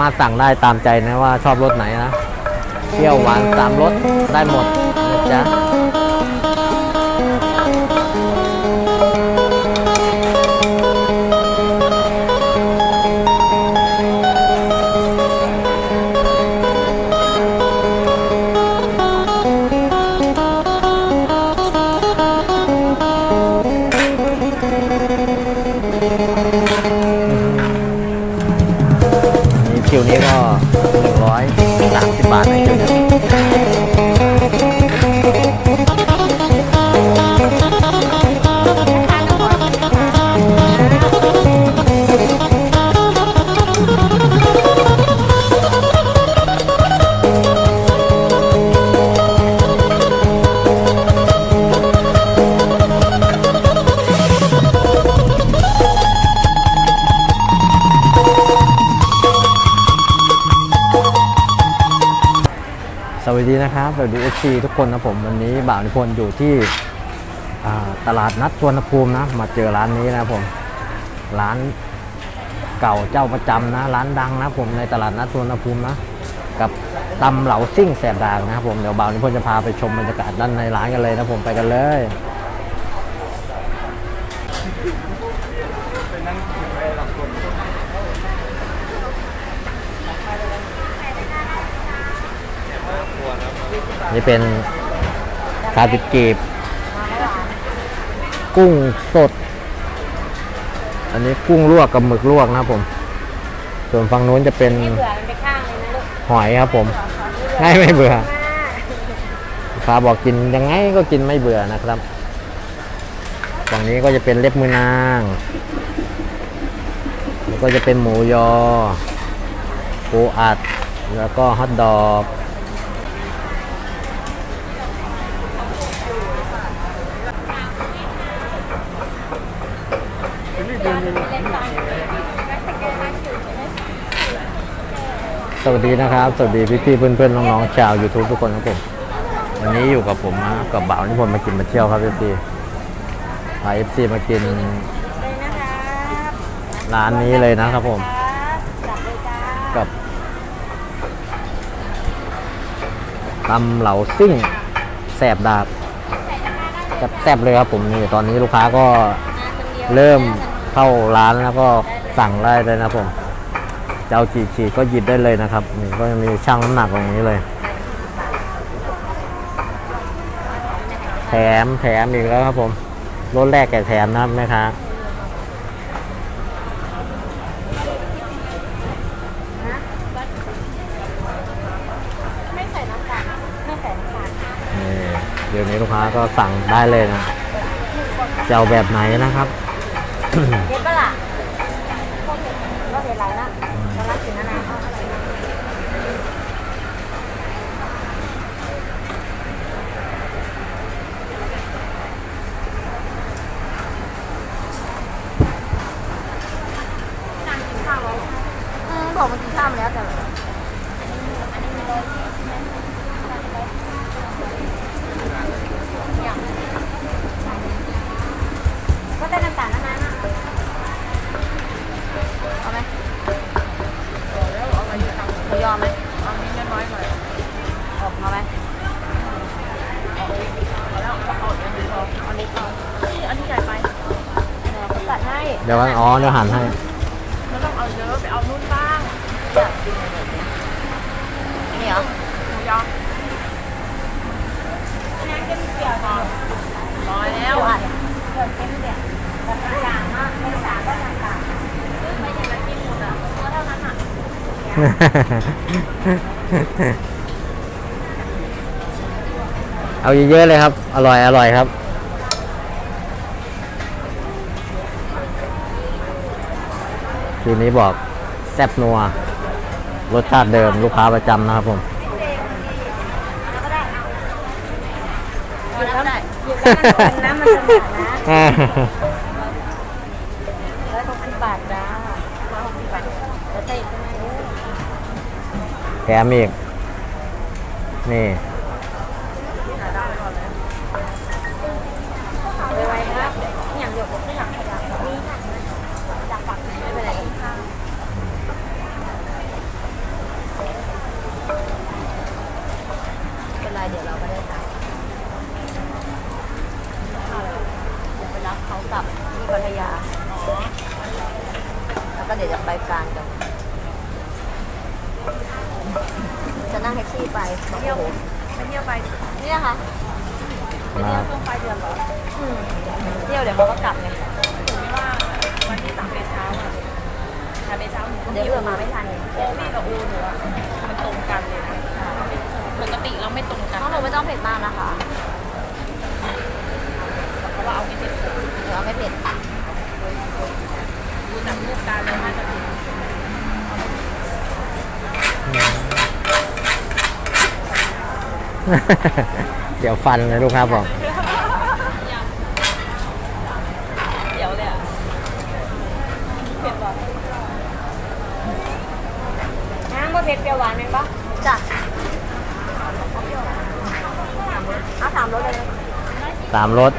มาสั่งได้ตามใจนะว่าชอบรสไหนนะเปรี้ยวหวานตามรสได้หมดนะจ๊ะ คิวนี้ก็ นะครับสวัสดีเอซีทุกคนนะผมวันนี้บ่าวนิพนธ์อยู่ที่ตลาดนัดสวนภูมินะ มาเจอร้านนี้นะผมร้านเก่าเจ้าประจำนะ ร้านดังนะผมในตลาดนัดสวนภูมินะ กับตำเหลาซิ่งแสบดางนะครับผมเดี๋ยวบ่าวนิพนธ์จะพาไปชมบรรยากาศด้านในร้านกันเลยนะผมไปกันเลย นี่เป็นคาติเก็บกุ้งสด อันนี้กุ้งลวกกับหมึกลวกนะครับผม ส่วนฝั่งนู้นจะเป็นเบื่อมันไปข้างเลยนะลูกหอยครับผมง่ายไม่เบื่อลูกค้าบอกกินยังไงก็กินไม่เบื่อนะครับฝั่งนี้ก็จะเป็นเล็บมือนางแล้วก็จะเป็นหมูยอปูอัด แล้วก็ฮอทดอก สวัสดีนะครับ สวัสดีพี่ๆเพื่อนๆน้องๆชาว YouTube ทุกคนครับผมวันนี้อยู่กับผมนะกับบ่าวนิพนธ์มากินมาเที่ยวครับพี่ซีพาเอฟซีมากินร้านนี้เลยนะครับผม กับตำเหลาซิ่งแสบดาบกับแซบเลยครับผมนี่ตอนนี้ลูกค้าก็เริ่ม เข้าร้านแล้วก็สั่งได้เลยนะผมจะเอากี่ขีดก็หยิบได้เลยนะครับนี่ก็จะมีช่างน้ำหนักอย่างนี้เลย แถมแถมอีกแล้วครับผมรถแรกแก่แถมนะครับแม่ค้าไม่ใส่น้ำตาลไม่ใส่น้ำตาลนี่เดี๋ยวนี้ลูกค้าก็สั่งได้เลยนะจะเอาแบบไหนนะครับ เด็ดปะล่ะก็เด็ดก็เด็ดไรนะตอนรักกินนะนะเอาอะไรนนั่งกินข้าวแล้วอืมบอกมันกินข้าวมาแล้วแต่ เอาเยอะๆเลยครับ อร่อยอร่อยครับทีนี้บอกแซ่บนัว รสชาติเดิมลูกค้าประจำนะครับผมหยิบแล้วได้หยิบแล้วมันเป็นน้ำมันจะหนานะ แถมอีก นี่ เป็นไรเดี๋ยวเราก็ได้ตังค์ไปรับเขากลับที่พัทยา แล้ก็เดี๋ยวจะไปกัน นไรที่ไปเที่ยวไปเที่ยวไปนี่นะคะไปคเที่ยรัวบช่วงปลายเดือนเหรออืมเที่ยวเดี๋ยวเขาก็กลับไงไม่ว่าวันที่สามเป็นเช้าอะสามเป็นเช้าหนูเดี๋ยวเผื่อมาไม่ทันโอ้พี่กับอูหนูอะมันตรงกันเลยนะปกติเราไม่ตรงกันหนูไม่ต้องเผ็ดมากนะคะเพราะว่าเอาไม่เผ็ดหนูเอาไม่เผ็ดดูจากรูปการแล้วน่าจะเผ็ด เดี๋ยวฟันเลยลูกค้าบอกเดี๋ยวเลยอะเผ็ดป่ะน้ำก็เผ็ดเปรี้ยวหวานไหมปะจ้ะเอาสามรสเลยสามรส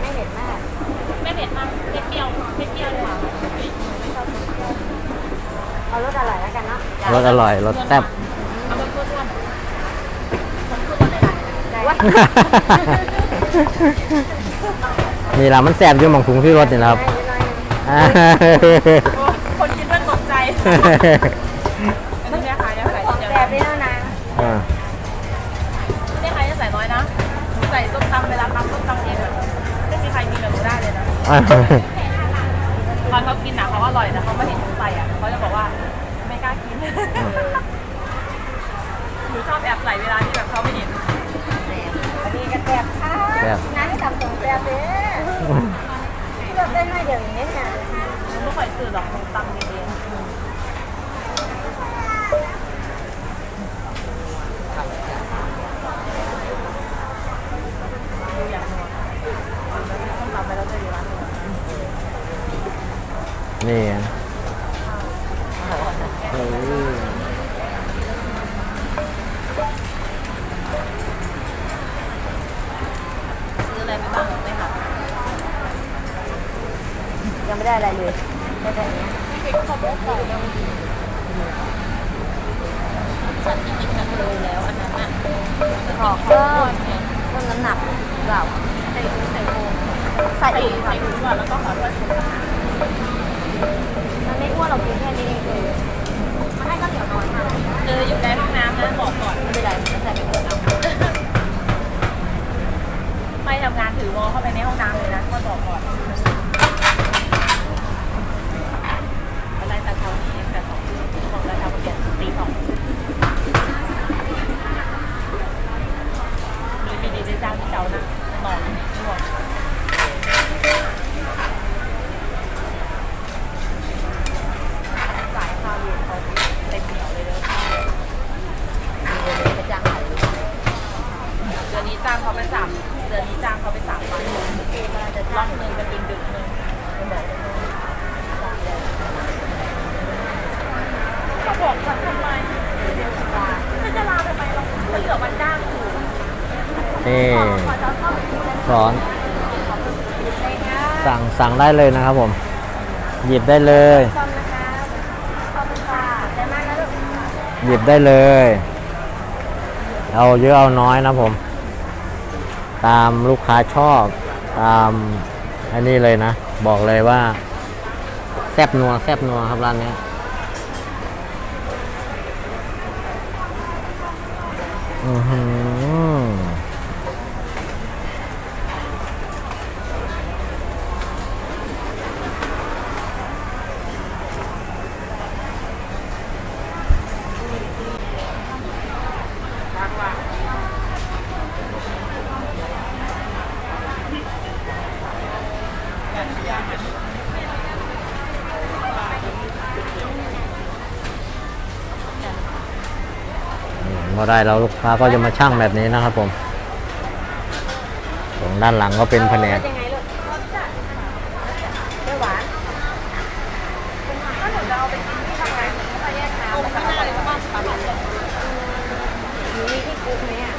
ไม่เผ็ดมากไม่เผ็ดมากเผ็ดเปรี้ยวเผ็ดเปรี้ยวดีกว่าเอารสอร่อยแล้วกันเนาะรสอร่อยรสแซ่บ เอารสอ้วนๆผมคือรสอะไร ได้นี่ละมันแซ่บอยู่หมองถุงที่รถนี่แหละครับอ่าคนคิดว่าตกใจอันนี้แม่ค้าจะใส่ของแซ่บด้วยนะอ่าแม่ค้าจะใส่น้อยนะหนูใส่ส้มตำเวลาตำส้มตำเองอะไม่มีใครกินแบบหนูได้เลยนะตอนเขากินอะเขาอร่อยแต่เขาไม่เห็นหนูใส่อะเขาจะบอกว่าไม่กล้ากินหนูชอบแอบใส่เวลาที่แบบเขาไม่เห็นอันนี้ก็แซ่บค่ะ แซ่บ นั่นทำตรงแซ่บเลยที่เราได้ไม่เดี๋ยวนี้เนี่ยหนูไม่ค่อยตื่นหรอกหนูตำเองดูอย่างหนูต้องตำไปแล้วจะอยู่ร้านหนู นี่ไงเออซื้ออะไรไปบ้างไหมคะยังไม่ได้อะไรเลยได้แต่เนี้ยฉันกินกันเลยแล้วอันนั้นอะขอเพิ่มเพิ่มน้ำหนักเปล่าใส่ใส่โฟมใส่อีกใส่กก่อนแล้วก็ขอด้วยมันไม่อ้ วนเรากินแค่นี้เองคือมันให้ข้าวเหนียวน้อยมากเอออยู่ในห้องน้ำนะบอกก่อนไม่เป็นไรมันใส่ไปเถอะเอาไม่ทำงานถือวอลเข้าไปในห้องน้ำเลยนะก็บอกก่อนอะไรแต่เช้านี้แต่สองบอกแล้วเช้าเปลี่ยนตีสองมีมีดีได้จ้างที่เจ้านะนอนง่วงสายข้าวเย็นเขาเต็มเหนียวเลยเด้อเดี๋ยวไปจ้างใคร เดือนนี้จ้างเขาไปสามเดือนนี้จ้างเขาไปสามวันรอบหนึ่งจะกินดึกหนึ่งเขาบอกฉันทำไมเดี๋ยวจะลาจะจะลาทำไมเราเขาเหลือวันจ้างอยู่ นี่ ขอจะเข้าไปดูแล สอน เลยนะ สั่งสั่ง ได้เลยนะครับผม หยิบได้เลย หยิบได้เลย เอาเยอะเอาน้อยนะผม ตามลูกค้าชอบตามอันนี้เลยนะ บอกเลยว่า แซบนัวแซบนัวครับร้านนี้อือหือ พอได้แล้วลูกค้าก็จะมาช่างแบบนี้นะครับผมตรงด้านหลังก็เป็นแผนกแยังไงลูกรสจัดเปรี้ยวหวานก็หนูจะเอาไปกินที่ทำงานหนูก็ไปแยกน้ำแล้วก็เอาไปบ้านปลาหมึกหนูมีที่กุ๊กไหมอะ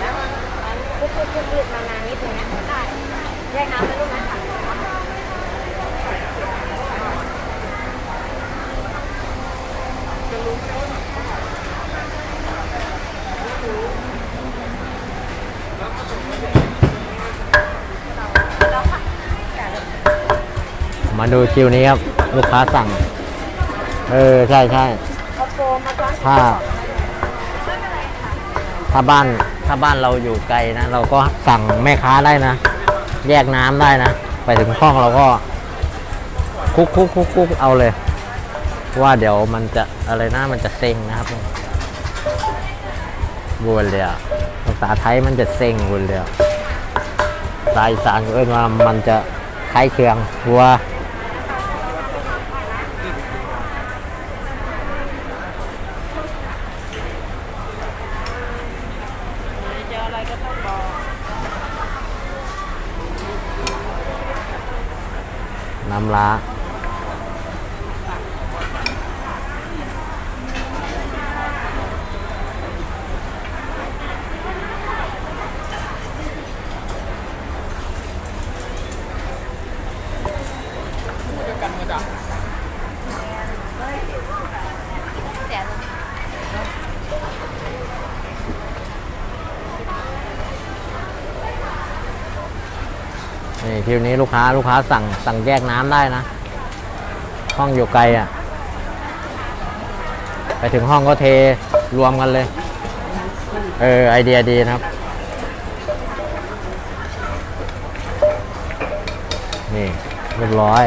แล้วกุ๊กกุ๊กกุ๊กกุ๊ก มานานนิดนึงนะได้แยกน้ำไปลูกนะค่ะมาดูคิวนี้ครับ ลูกค้าสั่ง เออ ใช่ใช่เขาโฟมมาซ้อนถ้าถ้าบ้านถ้าบ้านเราอยู่ไกลนะ เราก็สั่งแม่ค้าได้นะ แยกน้ำได้นะ ไปถึงห้องเราก็คลุกคลุกคลุกคลุกเอาเลย ว่าเดี๋ยวมันจะอะไรนะมันจะเซ็งนะครับวนเลยอะภาษาไทยมันจะเซ็งวนเลยอะภาษาอีสานก็เอิ้นว่ามันจะคล้ายเคืองวัว เจออะไรก็ต้องบอก น้ำล้า เสีย นี่ทีนี้ลูกค้าลูกค้าสั่งสั่งแยกน้ำได้นะ ห้องอยู่ไกลอะ ไปถึงห้องก็เทรวมกันเลย เออ ไอเดียดีนะครับ นี่เรียบร้อย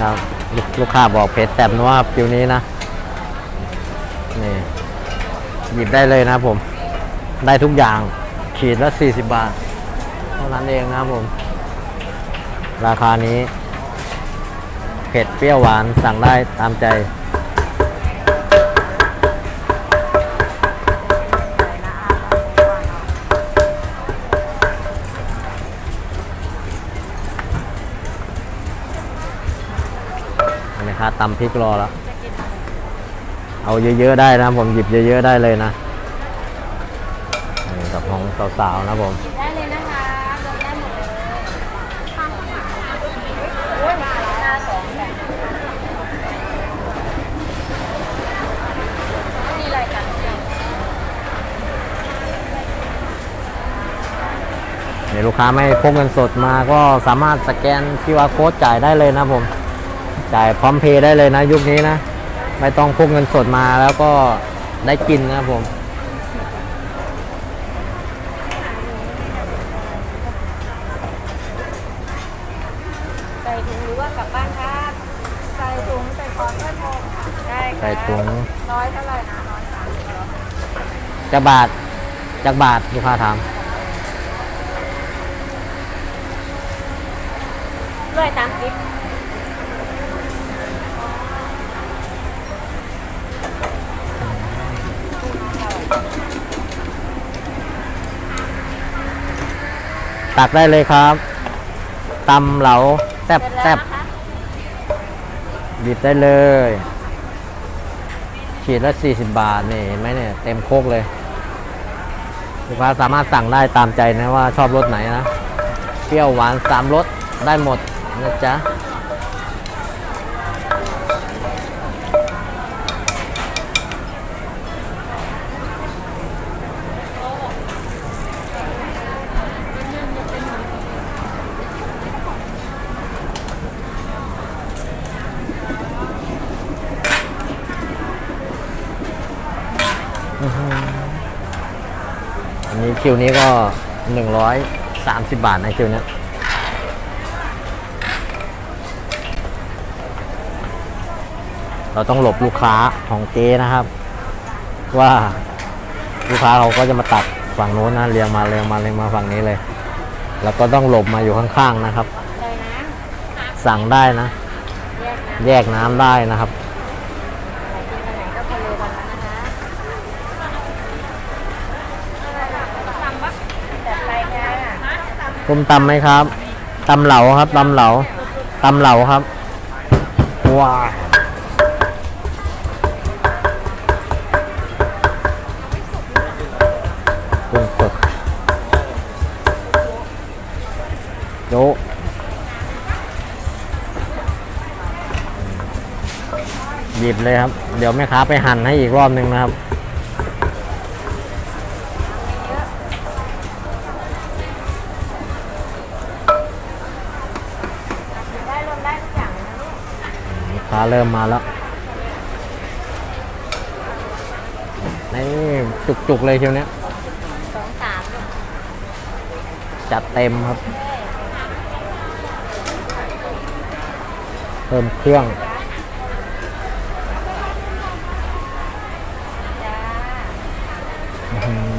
ครับลูกลูกค้าบอกเพจแซมนะว่าฟิวนี้นะ นี่ หยิบได้เลยนะผม ได้ทุกอย่างขีดละ 40 บาท เท่านั้นเองนะผม ราคานี้ เผ็ดเปรี้ยวหวานสั่งได้ตามใจ ตำพริกรอแล้ว เอาเยอะๆได้นะผมหยิบเยอะๆได้เลยนะนี่กับของสาวๆนะผมได้เลยนะคะลงได้หมดเลยข้างหมาโอ้ยหน้าสองแบบมีอะไรกันเนี่ยนี่ลูกค้าไม่พกเงินสดมาก็สามารถสแกน QR code จ่ายได้เลยนะผม จ่ายพร้อมเพย์ได้เลยนะ ยุคนี้นะ ไม่ต้องพกเงินสดมาแล้วก็ได้กินนะครับผมใส่ถุงหรือว่ากลับบ้านครับใส่ถุงใส่คอนเพื่อนโมได้ค่ะใส่ถุงร้อยเท่าไหร่นะร้อยสามสิบเหรอจักบาทจักบาทลูกค้าถามร้อยสามสิบ ตักได้เลยครับตำเหลาแซบแซบนะคะหยิบได้เลย ขีดละ 40 บาทนี่เห็นไหมเนี่ยเต็มโคกเลยลูกค้าสามารถสั่งได้ตามใจนะว่าชอบรสไหนนะ เปรี้ยวหวานสามรสได้หมดนะจ๊ะ คิวนี้ก็ 130 บาทนะคิวเนี้ยเราต้องหลบลูกค้าของเจนะครับ ว่าลูกค้าเขาก็จะมาตัดฝั่งโน้นนะเรียงมาเรียงมาเรียงมาฝั่งนี้เลย แล้วก็ต้องหลบมาอยู่ข้างๆนะครับเลยนะสั่งได้นะ แยกน้ำแยกน้ำได้นะครับ ต้มตำไหมครับตำเหลาครับตำเหลาตำเหลาครับว้ากุ้งสดโยหยิบเลยครับ เดี๋ยวแม่ค้าไปหั่นให้อีกรอบหนึ่งนะครับ ค้าเริ่มมาแล้วนี่จุกๆเลยเชียวเนี้ยสองสามจัดเต็มครับ เพิ่มเครื่อง จ้า อื้อหือ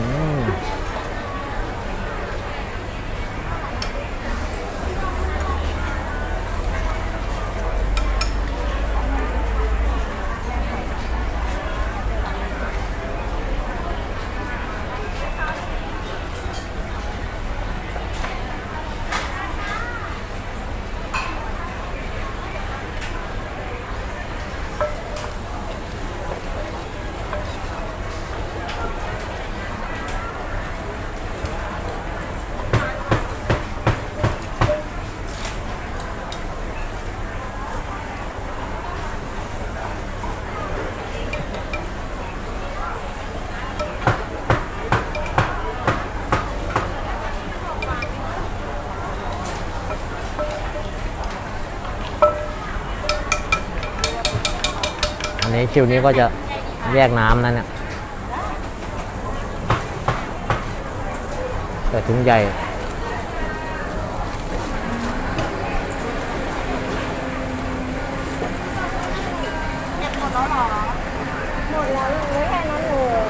อั นี้คิวนี้ก็จะแยกน้ำนั่นเนี่ยแต่ถุงใหญ่ เก็บหมดแล้วเหรอ หมดแล้วลูกไม่แค่นั้นเลย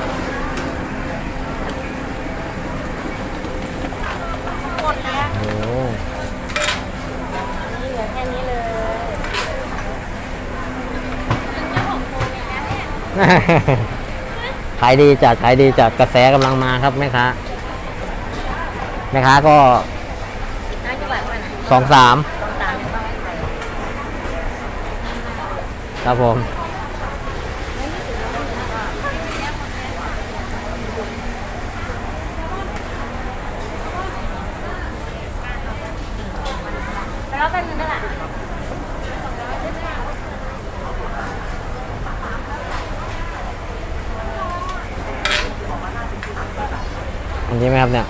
หมดแล้ว โอ้ นี่เหลือแค่นี้เลยเจ้าของโครงเลยนะเนี่ย ขายดีจัดขายดีจัดกระแสกำลังมาครับแม่ค้าแม่ค้าก็สองสามครับผม แล้วเป็นเท่าไหร่ อันนี้ไหมครับเนี่ย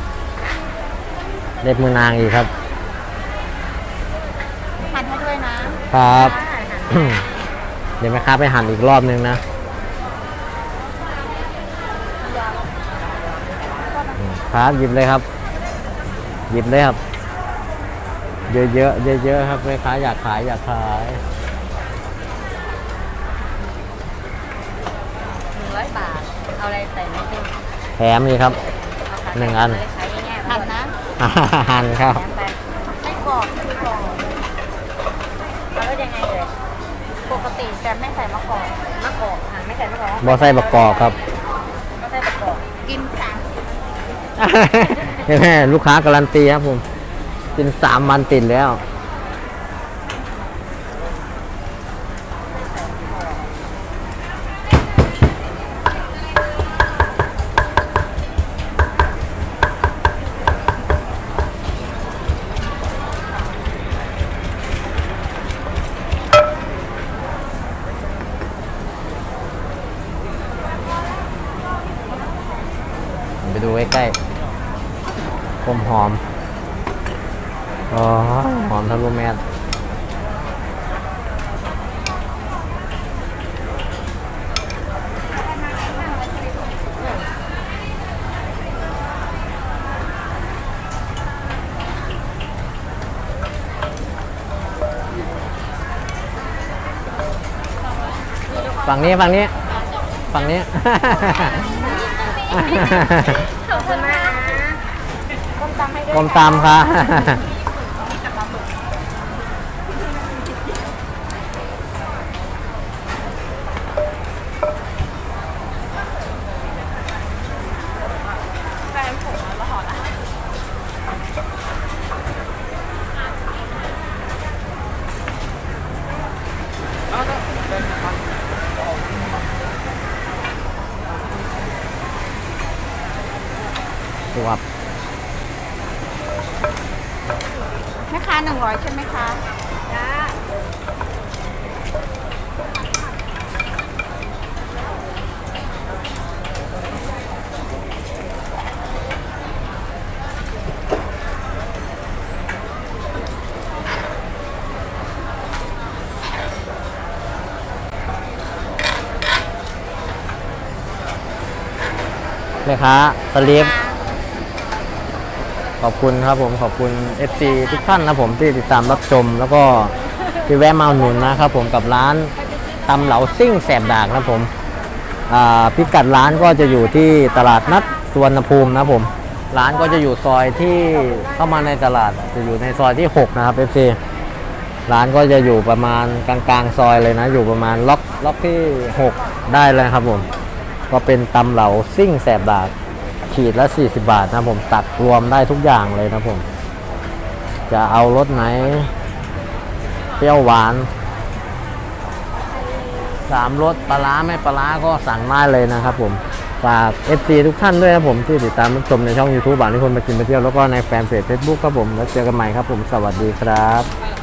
เล็บมือนางอีกครับหั่นให้ด้วยนะครับอ่าหั่นเดี๋ยวแม่ค้าไปหั่นอีกรอบนึงนะอืมครับหยิบเลยครับ หยิบเลยครับ เยอะๆเยอะๆครับแม่ค้าอยากขายอยากขายหนึ่งร้อยบาท เอาอะไรใส่ไหมคุณแถมอีกครับเอาขา หนึ่งอันเลยขายง่ายๆหั่นนะหั่นครับแถมไปไส้กรอกไส้กรอกเอาแล้วยังไงเลยปกติจะไม่ใส่มะกอกมะกอกหั่นไม่ใส่มะกอกบอไส้บักกอกครับก็ใส่มะกอกกินสามสิบนี่แม่ลูกค้าการันตีครับผมกินสามวันติดแล้ว ไปดูใกล้ๆผมหอม อ๋อ หอมทะลุแมส ฝั่งนี้ฝั่งนี้ฝั่งนี้ ขอบคุณมากนะก้มตำให้ด้วย กลมตามค่ะ แฟนผมแล้วหอละ ดูครับแม่ค้าหนึ่งร้อยใช่ไหมคะจ้าแม่ค้าสลิปข อบคุณครับผมขอบคุณ FC ทุกท่านนะผมที่ติดตามรับชม แล้วก็ที่แวะมาหนุนนะครับผมกับร้านตำเหลาซิ่งแสบดากนะผมพิกัดร้านก็จะอยู่ที่ตลาดนัดสุวรรณภูมินะผม ร้านก็จะอยู่ซอยที่เข้ามาในตลาดจะอยู่ในซอยที่ 6 นะครับ FC ร้านก็จะอยู่ประมาณกลางๆซอยเลยนะ อยู่ประมาณล็อกล็อกที่ 6 ได้เลยครับผม ก็เป็นตำเหลาซิ่งแสบดาก ขีดละ 40 บาทนะผมตัดรวมได้ทุกอย่างเลยนะผม จะเอารสไหน เปรี้ยวหวานสามรสปลาร้าไม่ปลาร้าก็สั่งได้เลยนะครับผม ฝาก FC ทุกท่านด้วยครับผมที่ติดตามชมในช่อง YouTube บานที่คนมากินไปเที่ยวแล้วก็ในแฟนเพจ Facebook ครับผม แล้วเจอกันใหม่ครับผม สวัสดีครับ